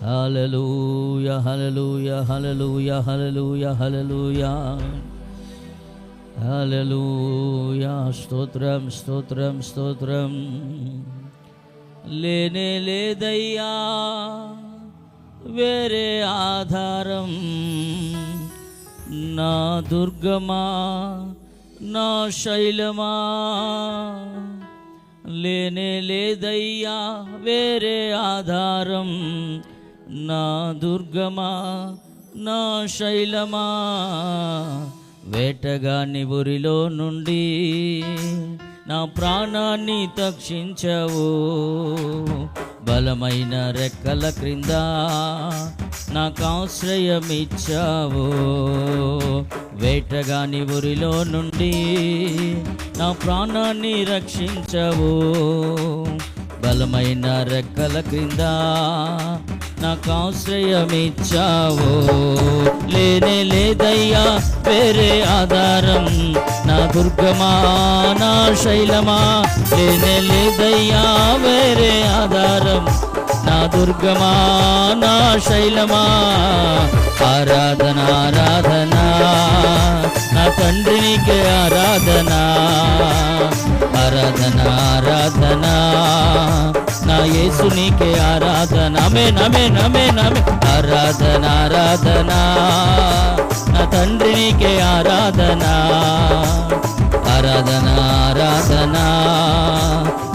హల్లెలూయా హల్లెలూయా హల్లెలూయా హల్లెలూయా హల్లెలూయా హల్లెలూయా స్తోత్రం స్తోత్రం స్తోత్రం లేనే లేదయ్యా వేరే ఆధారం నా దుర్గమా నా శైలమా లేనే లేదయ్యా వేరే ఆధారం నా దుర్గమా నా శైలమా వేటగాని ఊరిలో నుండి నా ప్రాణాన్ని తక్షించవు. బలమైన రెక్కల క్రింద నాకు ఆశ్రయమిచ్చావు. వేటగాని ఊరిలో నుండి నా ప్రాణాన్ని రక్షించవు. బలమైన రెక్కల క్రింద నాకు ఆశ్రయమిచ్చావో లేనే లేదయ్యా వేరే ఆధారం. నా దుర్గమా నా శైలమా. లేనే లేదయ్యా వేరే ఆధారం. నా దుర్గమా నా శైలమా. ఆరాధన ఆరాధన. నా తండ్రినికి ఆరాధన. ఆరాధన ఆరాధన. నా యేసునికే ఆరాధన. మే నమే నమే నమే. ఆరాధన ఆరాధన. నా తండ్రినికే ఆరాధన. ఆరాధన ఆరాధన.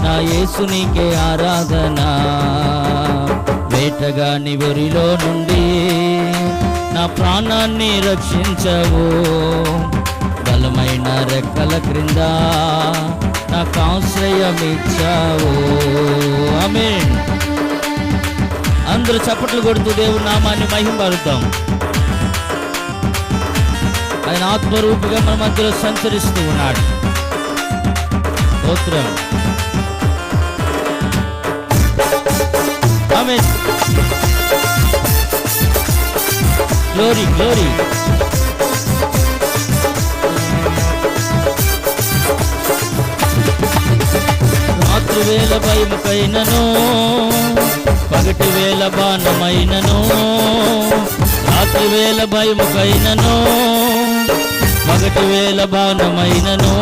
నా యేసునికే ఆరాధన. వేటగాని ఊరిలో నుండి నా ప్రాణాన్ని రక్షించవు. బలమైన రెక్కల క్రింద నాకు ఆశ్రయమిచ్చావు ఆమె అందరూ చప్పట్లు కొడుతూ దేవుని నామాన్ని మహింపరుద్దాం. ఆయన ఆత్మరూపిగా మన మధ్యలో సంచరిస్తూ ఉన్నాడు. స్తోత్రం. ఆమె గ్లోరీ గ్లోరీ రాత్రి వేల భయముకైనను పగటి వేల బాణమైనను రాత్రి వేల భయముకైనను పగటి వేల బాణమైనను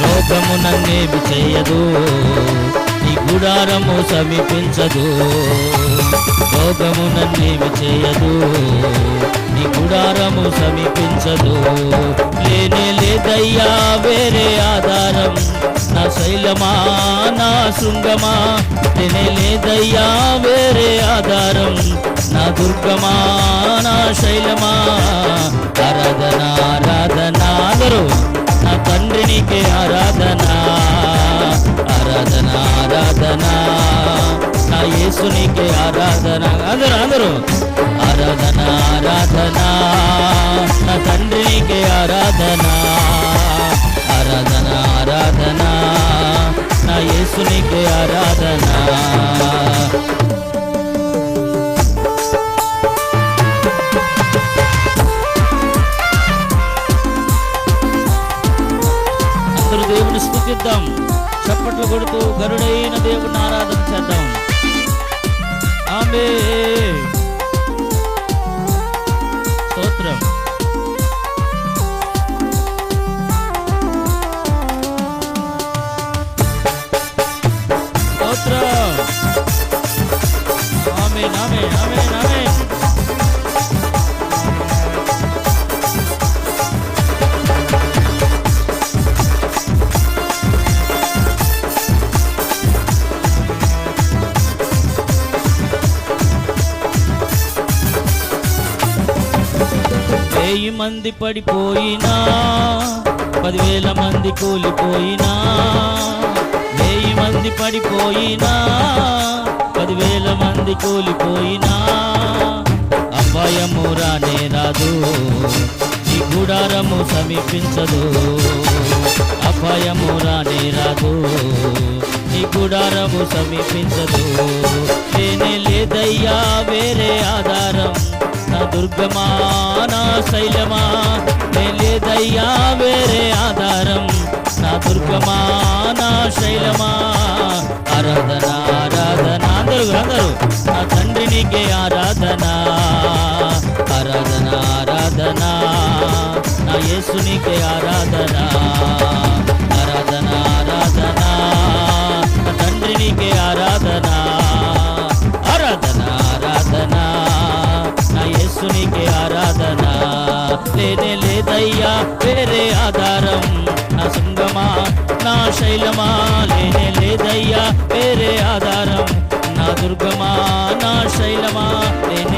రోగము నన్నేమి చేయదు. గుడారము సమీపించదు లోకము నన్నేమి చేయదు నీ గుడారము సమీపించదు లేనే లేదయ్యా వేరే ఆధారం నా శైలమా నా శృంగమా లేనే లేదయ్యా వేరే ఆధారం నా దుర్గమా నా శైలమా ఆరాధన ఆరాధన అందరూ ఆరాధన. ఆరాధన నా యేసునికే ఆరాధన. అందరూ అందరూ. ఆరాధన ఆరాధన. నా తండ్రినికే ఆరాధన. ఆరాధన ఆరాధన. నా యేసునికే ఆరాధన. అందరూ దేవుని స్థుతిద్దాం. చప్పట్లు కొడుతూ గరుడైన దేవుని ఆరాధన చేద్దాం. ఆమె స్తోత్రం. స్తోత్రం. ఆమె ఆమె ఆమె మంది పడిపోయినా పదివేల మంది కూలిపోయినా వెయ్యి మంది పడిపోయినా పదివేల మంది కూలిపోయినా. అపాయము రానే రాదు ఈ గుడారము సమీపించదు. అపాయము రానే రాదు ఈ గుడారము సమీపించదు. నేనే లేదయ్యా వేరే ఆధారం. నా దుర్గమా నా శైలమా లేదయ్యా వేరే ఆధారం. నా దుర్గమా నా శైలమా? ఆరాధన ఆరాధన. అందరూ అందరూ నా తండ్రి నీకే ఆరాధన. ఆరాధన ఆరాధన. నా యేసు నీకే ఆరాధన. నీకే ఆరాధన. లేనే లేదయ్యా వేరే ఆధారం. నా శృంగమా నా శైలమా? లేనే లేదయ్యా వేరే ఆధారం. నా దుర్గమా నా శైలమా? లేనే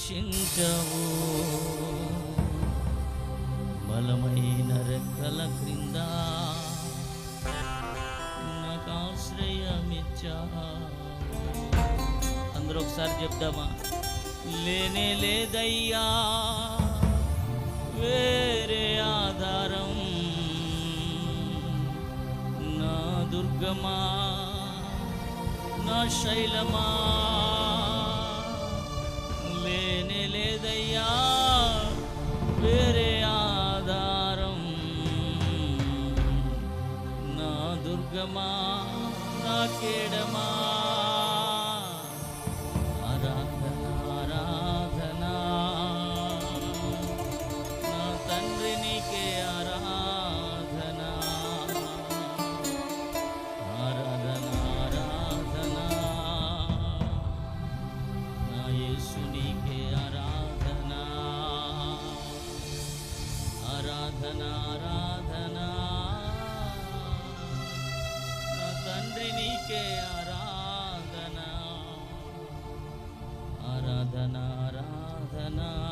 రక్షించవు. బలమైన రెక్కల క్రింద నాకు ఆశ్రయమిచ్చావు అందరూ ఒకసారి చెప్దామా? లేనే లేదయ్యా వేరే ఆధారం నా దుర్గమా నా శైలమా? केडमा నీకే ఆరాధన ఆరాధన ఆరాధనా.